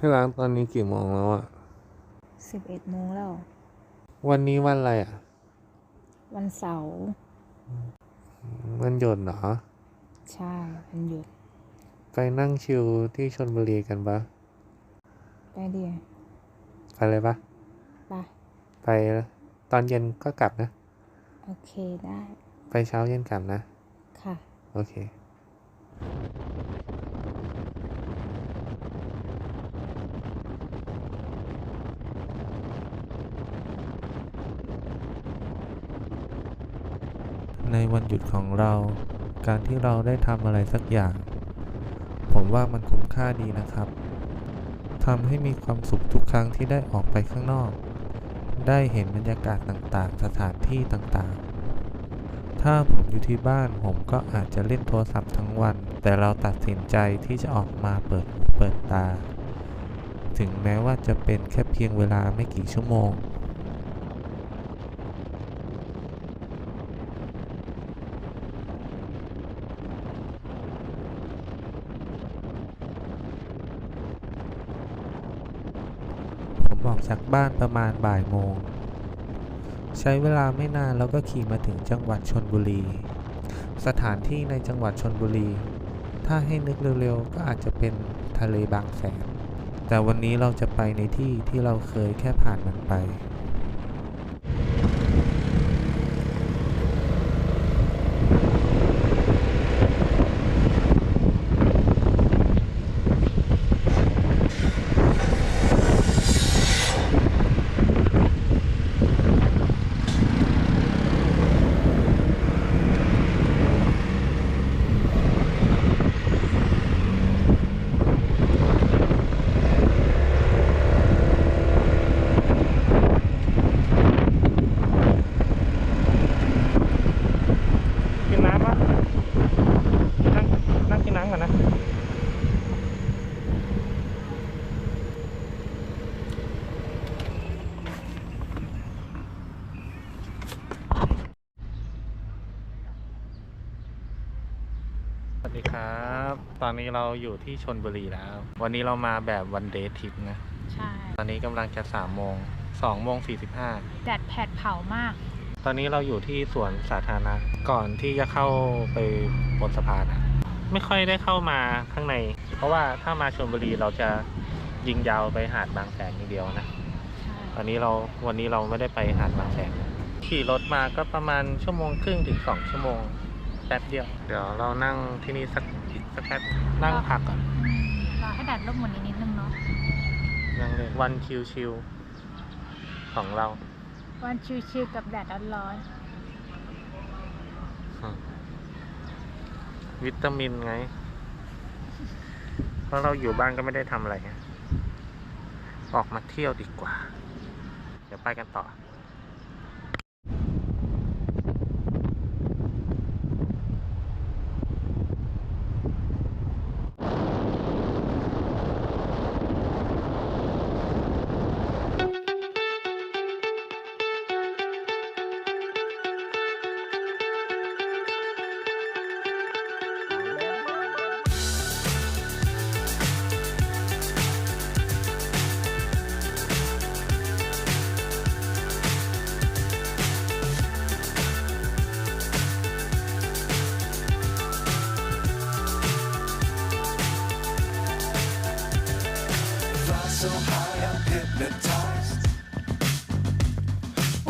ที่ร้านตอนนี้กี่โมงแล้วอะสิบเอ็ดโมงแล้ว วันนี้วันอะไรอะวันเสาร์วันหยุดเหรอ ใช่วันหยุด ไปนั่งชิลที่ชลบุรีกันปะไปดิไปเลยปะไปไปตอนเย็นก็กลับนะ โอเคได้ ไปเช้าเย็นกลับนะ ค่ะ โอเค ในวันหยุดของเรา การที่เราได้ทำอะไรสักอย่าง ผมว่ามันคุ้มค่าดีนะครับทำให้มีความสุขทุกครั้งที่ได้ออกไปข้างนอก ได้เห็นบรรยากาศต่างๆ สถานที่ต่างๆ ถ้าผมอยู่ที่บ้านผมก็อาจจะเล่นโทรศัพท์ทั้งวัน แต่เราตัดสินใจที่จะออกมาเปิดหูเปิดตา ถึงแม้ว่าจะเป็นแค่เพียงเวลาไม่กี่ชั่วโมง ผมออก จากบ้านประมาณบ่ายโมง ใช้เวลาไม่นานแล้วก็ขี่มาถึงจังหวัดชนบุรี สถานที่ในจังหวัดชนบุรี ถ้าให้นึกเร็วๆ ก็อาจจะเป็นทะเลบางแสน แต่วันนี้เราจะไปในที่ที่เราเคยแค่ผ่านมันไป กินน้ำปะนั่งนั่งกินน้ำก่อนนะ สวัสดีครับ ตอ นนี้เราอยู่ที่ชนบุรีแล้ว วันนี้เรามาแบบวันเดย์ทริปนะ ใช่ ตอนนี้กำลังจะสามโมงสองโมงสี่สิบห้าแดดแผดเผามาก ตอนนี้เราอยู่ที่สวนสาธารณะก่อนที่จะเข้าไปบนสะพานอะไม่ค่อยได้เข้ามาข้างใน เพราะว่าถ้ามาชลบุรีเราจะยิงยาวไปหาดบางแสนอย่างเดียวนะใช่ตอนนี้เราวันนี้เราไม่ได้ไปหาดบางแสนขี่รถมาก็ประมาณชั่วโมงครึ่งถึงสองชั่วโมงแป๊บเดียว เดี๋ยวเรานั่งที่นี่สักอีก สักแป๊บนั่งพักก่อนอืมรอให้แดดร่มกว่านี้นิดนึงเนาะนั่งเล่นวันชิลๆของเรา วันชิวๆกับแดดร้อนวิตามินไง เพราะเราอยู่บ้านก็ไม่ได้ทำอะไรไงออกมาเที่ยวดีกว่า เดี๋ยวไปกันต่อ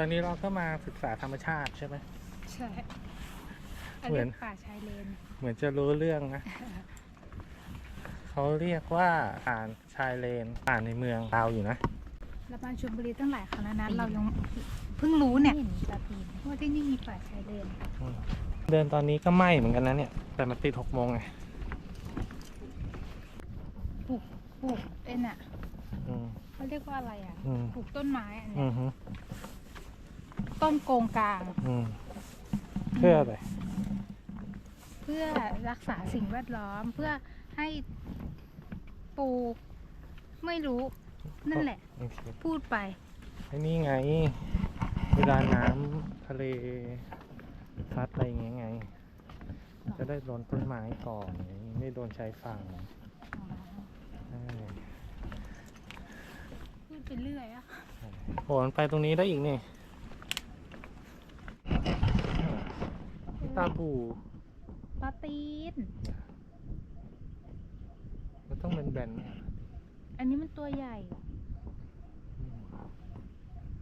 อนนี้เราก็มาศึกษาธรรมชาติใช่ไหมๆใช่อันเหมืนี้อน ป่าชายเลน เหมือนจะรู้เรื่องนะ เขาเรียกว่าอ่านชายเลนอ่านในเมืองลาวอยู่นะ เรามาชลบุรีตั้งหลายครั้งแล้วนะเรายังเพิ่งรู้เนี่ยว่าที่นี่มีป่าชายเลนเดินตอนนี้ก็ไหม้เหมือนกันนะเนี่ย แต่มันปิดหกโมงไงปลูกเอ็นอะอืมเขาเรียกว่าอะไรอะอืมปลูกต้นไม้อันอืเนี้ยมฮึ ต้นโกงกลาง อืมเพื่ออะไรเพื่อรักษาสิ่งแวดล้อมเพื่อให้ปลูกไม่รู้นั่นแหละ โอเคพูดไป ไอ้นี่ไง เวลาน้ำทะเลพัดอะไรอย่างเงี้ยไง จะได้โดนต้นไม้ก่อนไงไม่โดนชายฝั่งใช่พูดไปเรื่อยอะโอ้มันไปตรงนี้ได้อีกนี่ ตาบูปลาตีน มันต้องเป็นแบนๆเนี่ยอันนี้มันตัวใหญ่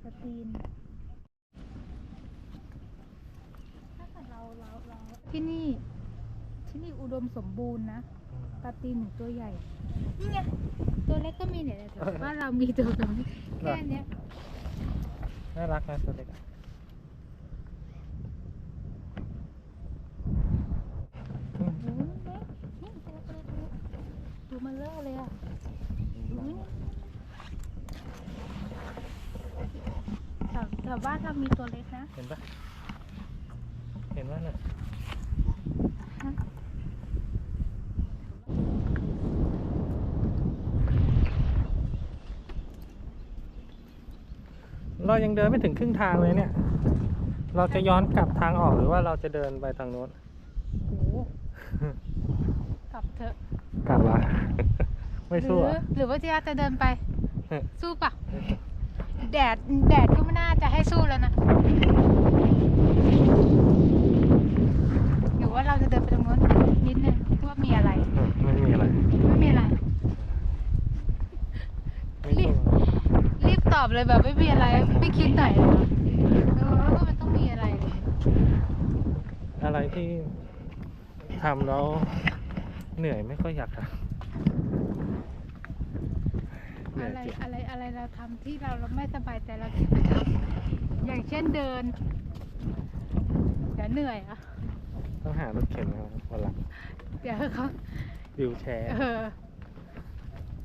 ปลาตีน ถ้าเกิดเราเราเราที่นี่ ที่นี่อุดมสมบูรณ์นะปลาตีนหนึ่งตัวใหญ่ นี่ไง ตัวเล็กก็มีเนี่ยแต่ว่าเรามีตัวกับแค่เนี้ย น่ารักนะตัวเล็กอะ โอ้โหนี่ตัวเล็กๆ ตัวมาเลอะเลยอะอุ๊ยแถวแถวบ้านเรามีตัวเล็กนะ เห็นปะเห็นว่าน่ะฮะเรายังเดินไม่ถึงครึ่งทางเลยเนี่ย เราจะย้อนกลับทางออกหรือว่าเราจะเดินไปทางโน้นโอ้โหกลับเถอะ กลับละไม่หรืสู้ออะ หรือว่าจะจะเดินไปเฮ้ยสู้ปะแดดแดดก็ไม่น่าจะให้สู้แล้วนะหรือว่าเราจะเดินไปตรงนู้นนิดนึงว่ามีอะไร ไม่มีอะไรไม่มีอะไร ไม่สู้อะรีบตอบเลยแบบไม่มีอะไร ไม่คิดหน่อยเลยเหรอเออว่ามันต้องมีอะไรเลยอะไรที่ทำแล้ว เหนื่อยไม่ค่อยอยากทำเหนื่อยอะไรจริงอะไรอะไรเราทำที่เราเราไม่สบายใจเราคิดไปทำอย่างเช่นเดินเดี๋ยวเหนื่อยอะต้องหารถเข็นมาวันหลังเดี๋ยวเขาวิวแชร์ เออ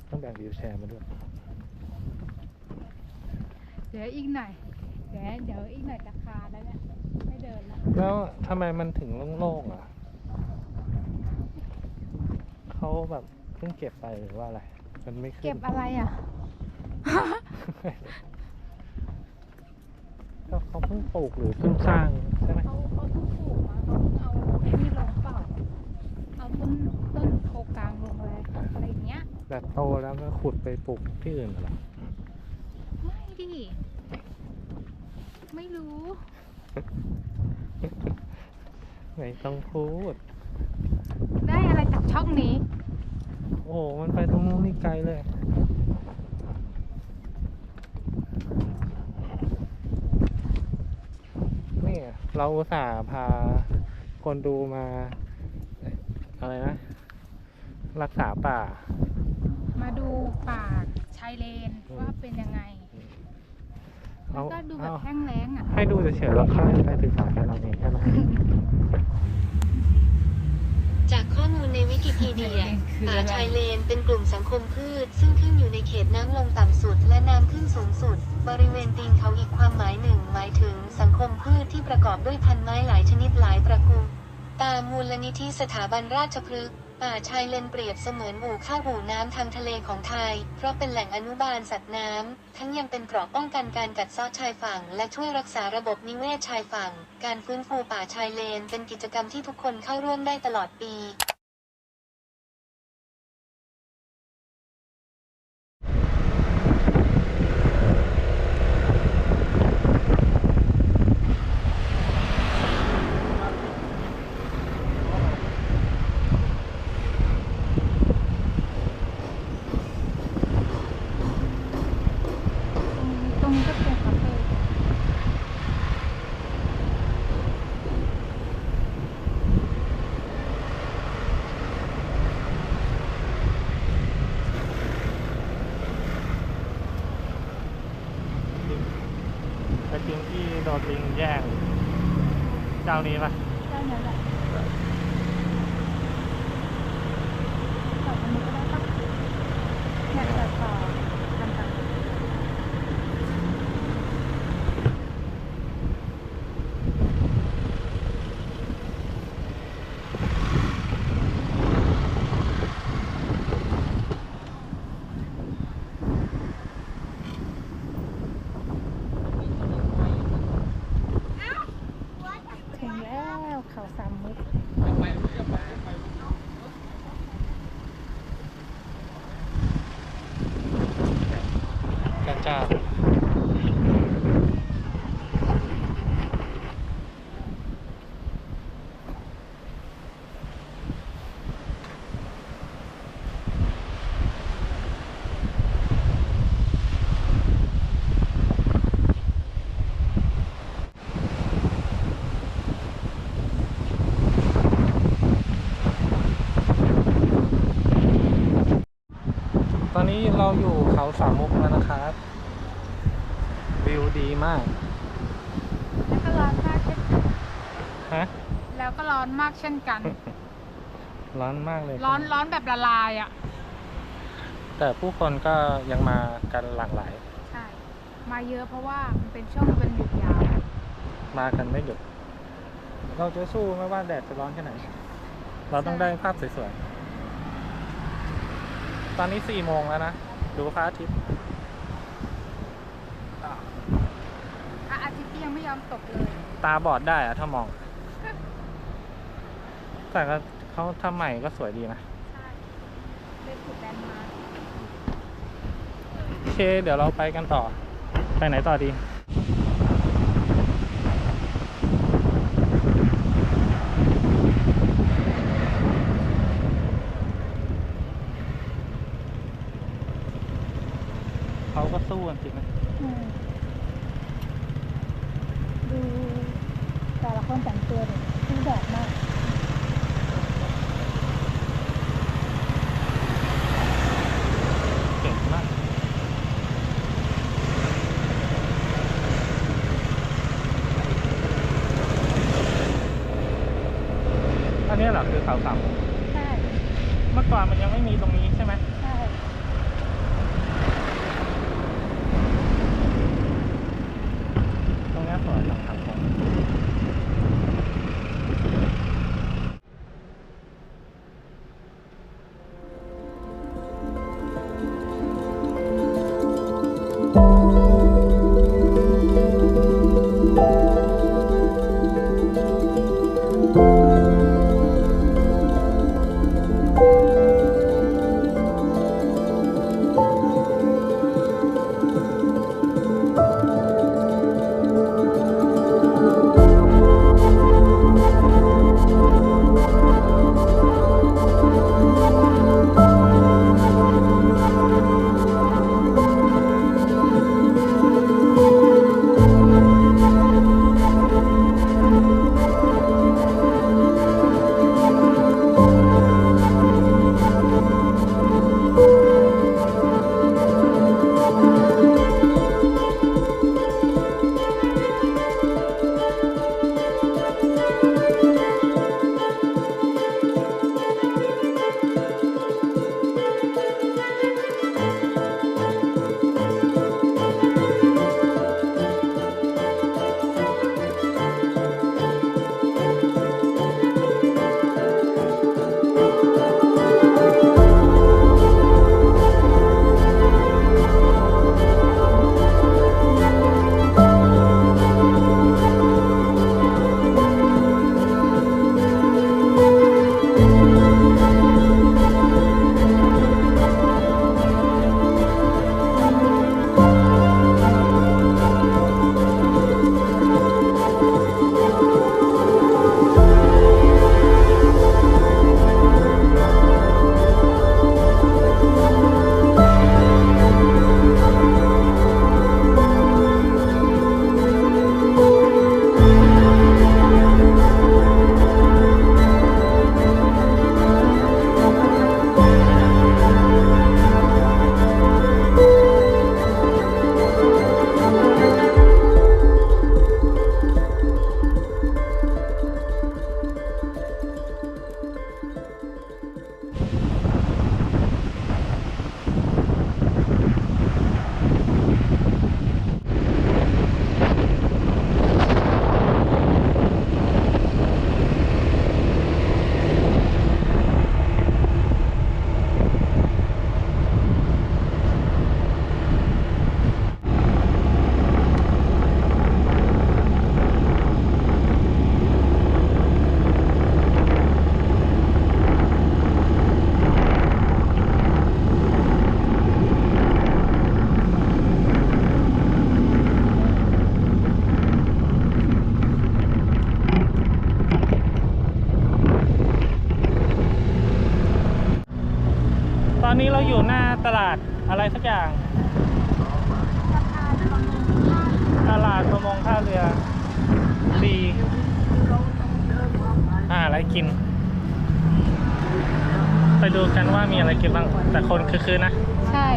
ต้องแบ่งวิวแชร์มาด้วย เดี๋ยวอีกหน่อยเดี๋ยวเดี๋ยวอีกหน่อยจะคานแล้วเนี่ยไม่เดินละแล้วทำไมมันถึงโล่งๆอะ เขาแบบเพิ่งเก็บไปหรือว่าอะไร มันไม่ขึ้น เก็บอะไรอะ ก็เขาเพิ่งปลูกหรือเพิ่งสร้างใช่ไหมเขาเขาเพิ่งปลูกมาเขาเพิ่งเอาไอ้นี่ลงเปล่า เอาต้นต้นโคกลางลงเลยอะไรอย่างเงี้ยแต่โตแล้วก็ขุดไปปลูกที่อื่นเหรอ ไม่ดิ ไม่รู้ ไม่ต้องพูด ได้อะไรจากช่องนี้ โอ้โห มันไปตรงนู้นนี่ไกลเลย นี่เราอุตส่าห์พาคนดูมา อะไรนะ รักษาป่า มาดูป่าชายเลนว่าเป็นยังไงเอาก็ดูแบบเอาแห้งแล้งอะ ให้ดูเฉยๆแล้วค่อยไปศึกษากันเอาเองใช่ไหม จากข้อมูลในวิกิพีเดียป่าชายเลนเป็นกลุ่มสังคมพืช ซึ่งขึ้นอยู่ในเขตน้ำลงต่ำสุด และน้ำขึ้นสูงสุด บริเวณตีนเขาอีกความหมายหนึ่ง หมายถึงสังคมพืชที่ประกอบด้วยพันไม้หลายชนิดหลายตระกูลตามมูลนิธิสถาบันราชพฤกษ์ ป่าชายเลนเปรียบเสมือนหมู่ข้าวหูน้ำทางทะเลของไทย เพราะเป็นแหล่งอนุบาลสัตว์น้ำ ทั้งยังเป็นเกราะป้องกันการกัดเซาะชายฝั่ง และช่วยรักษาระบบนิเวศชายฝั่ง การฟื้นฟูป่าชายเลนเป็นกิจกรรมที่ทุกคนเข้าร่วมได้ตลอดปี ตรงนี้ก็เป็นคาเฟ่ ไปกินที่โดนลิงแย่ง เจ้านี้ปะ เจ้านั้นแหละจอดตรงนี้ก็ได้ปะ จ้าตอนนี้เราอยู่เขาสามมุกแล้วนวดีมาก แล้วก็ร้อนมากเช่น ฮะ แล้วก็ร้ อนมากเช่นกัน ร้อนมากเลยร้อนร้อนแบบละลายอะ แต่ผู้คนก็ยังมากันหลากหลาย ใช่ มาเยอะเพราะว่ามันเป็นช่วงเป็นหยุดยาว มากันไม่หยุด เราจะสู้ไม่ว่าแดดจะร้อนแค่ไหน เราต้องได้ภาพสวยๆ ตอนนี้สี่โมงแล้วนะ ดูพระอาทิตย์พระอาทิตย์ที่ยังไม่ยอมตกเลย ตาบอดได้อะถ้ามอง แต่ก็เขาทำใหม่ก็สวยดีนะ ใช่เป็นสุดแลนด์มาร์คโอเค เดี๋ยวเราไปกันต่อ ไปไหนต่อดี เขาก็สู้กันจริงนะ อืมดูแต่ละคนแต่งตัวเนี่ยสู้แดดมาก อะไรสักอย่าง ตลาดประมงท่าเรือดีอ่าอะไรกิน ไปดูกันว่ามีอะไรกินบ้าง แต่คนคือๆนะ ใช่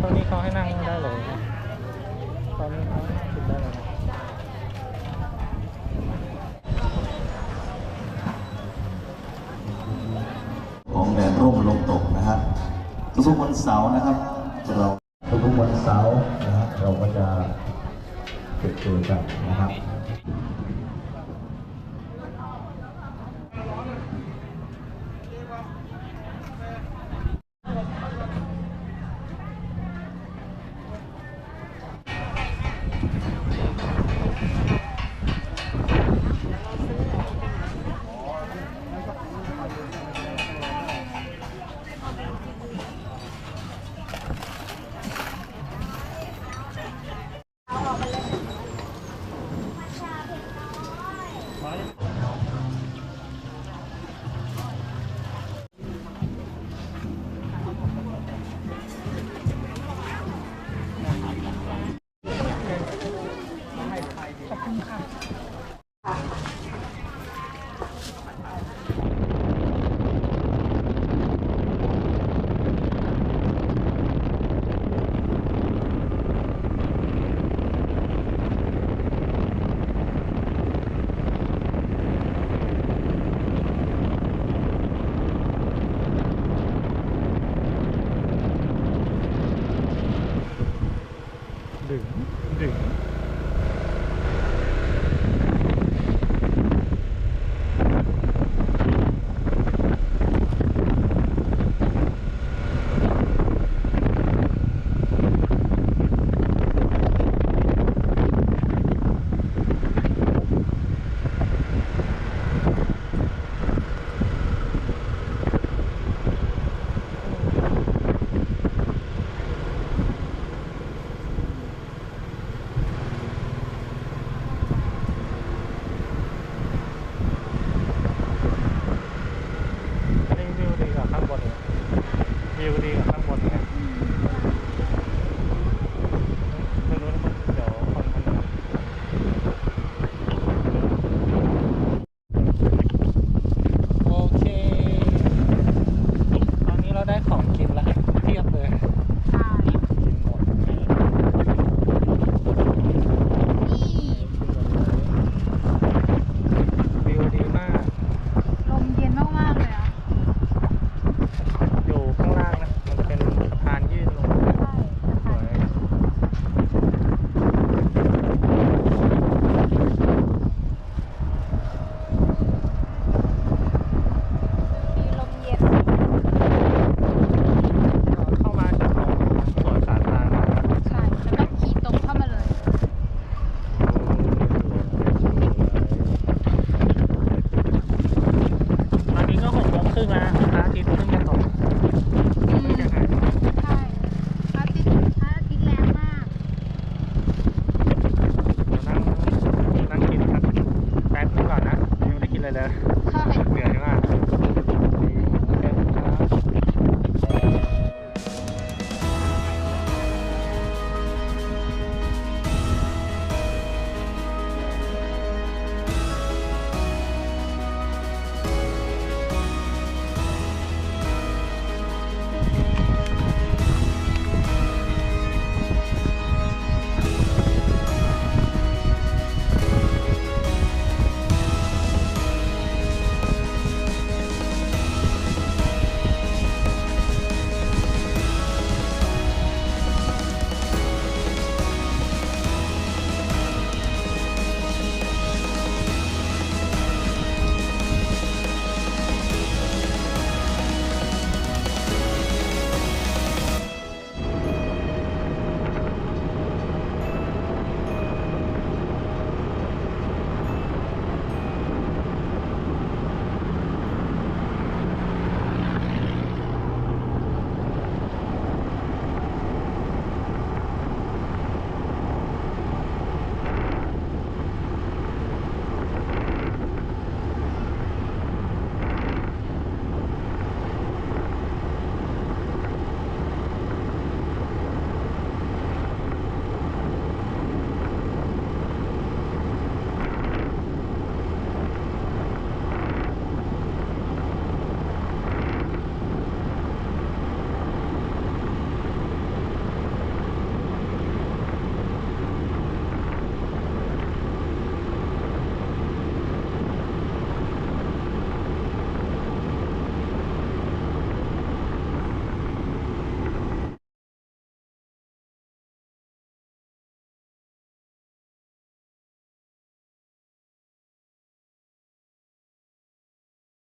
ตรงนี้เขาให้นั่งได้เลยตอนนี้เขาให้นั่งกินได้เลย ทุกวันเสาร์นะครับ เราทุกวันเสาร์นะครับเราก็จะเปิดตัวกันนะครับ